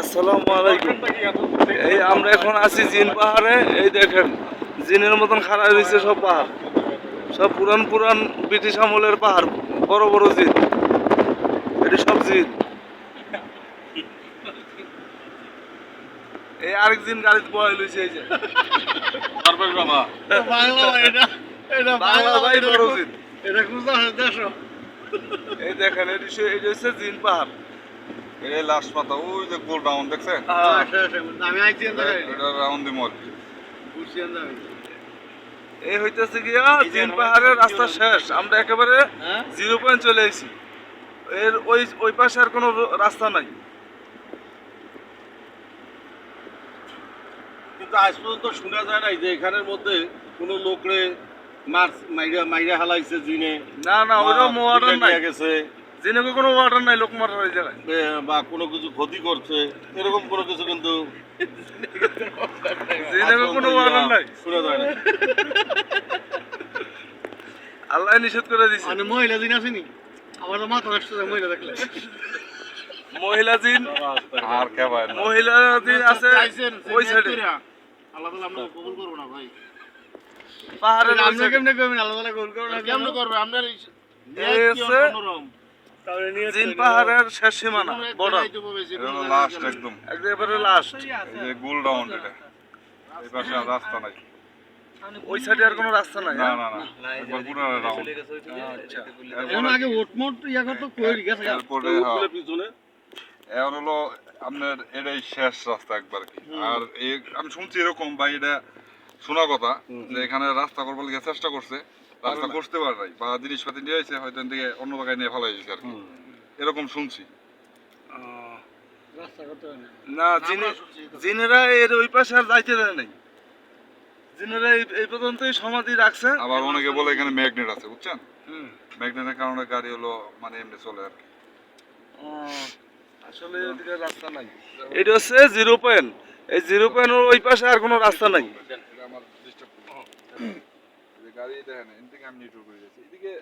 আসসালামু আলাইকুম। এই আমরা এখন আছি জিন পাহাড়ে। এই দেখেন জিনের মতন খাড়া রয়েছে সব পাহাড়। সব পুরান পুরান ব্রিটিশ আমলের পাহাড় বড় বড় জিন। এটি সব জিন। এই আরেক জিন গাড়িতে বয় লইছে এই যে। বাংলা এটা এটা বাংলা ভাই বড় জিন। এটা কুজা দেশো। এই দেখেন এটি এটি হচ্ছে জিন পাহাড়। এই লাস্ট পাতা ওই যে গোল রাউন্ড দেখছেন? আমি আইছি এটা রাউন্ড আমি এই হইতেছে গিয়া জিন পাহাড়ের রাস্তা শেষ আমরা একেবারে হ্যাঁ? জিরো পয়েন্ট চলে এসেছি এর ওই ওই পাশে আর কোনো রাস্তা নাই। কিন্তু আজ পর্যন্ত শোনা যায় নাই যে এখানের মধ্যে কোনো লোকরে মার মাইরা মাইরা হালাইছে জিনে। না না ওইরকম বা নাই। গেছে। জিনে কোনো ওয়াটার নাই লোক মারার ওই জায়গায় বা কোনো কিছু ক্ষতি করছে এরকম কোনো কিছু কিন্তু জিনে কোনো ওয়াটার নাই। শোনা যায় না আল্লাহ নিষেধ করে দিছে। মানে মহিলা দিন আসেনি আমার মাথা নষ্ট হয়ে মহিলা দেখলে। মহিলা জিন আর কে ভাই মহিলা জিন আছে ওই সাইডে আল্লাহ তাআলা আমরা কবুল করব না ভাই। পাহাড়ের আমরা কেমনে করবেন আল্লাহ তাআলা কবুল করব না কেমন করবে? আপনার এই নিয়ে জিন পাহাড়ের শেষ সীমানা বর্ডার। লাস্ট একদম। একেবারে লাস্ট এই যে গোল এটা। এই পাশে রাস্তা নাই। ওই সাইডে আর কোনো রাস্তা নাই না? না না। একবার পুরো রাউন্ড আচ্ছা। এখন আগে ওটমোট ইয়া করতো কই গেছে? গা। পিছনে। এখন হলো আপনার এটাই শেষ রাস্তা একবার কি। আর এই আমি শুনছি এরকম বা এটা শোনা কথা যে এখানে রাস্তা করবার চেষ্টা করছে। রাস্তা করতে পারে নাই বা জিনিসপাতি নিয়ে আসছে হয়তো থেকে অন্য জায়গায় নিয়ে ফেলাই দিয়েছে আর কি। এরকম শুনছি। আহ, রাস্তা করতে হয় না না জিনে জিনেরা এর ওই পাশে আর যাইতে দেয় নাই। জিনেরা এই এই পর্যন্তই সমাধি রাখছে। আবার অনেকে বলে এখানে ম্যাগনেট আছে বুঝছেন? হুম। ম্যাগনেটের কারণে গাড়ি হলো মানে এমনি চলে আর কি। ও, আসলে এদিকে রাস্তা নাই। এটা হচ্ছে জিরো পয়েন্ট এই জিরো পয়েন্টের ওই পাশে আর কোনো রাস্তা নাই। আমার ডিস্টার্ব গাড়ি দেখেন এদিকে আমি নিউট্রাল করে দিয়েছি এদিকে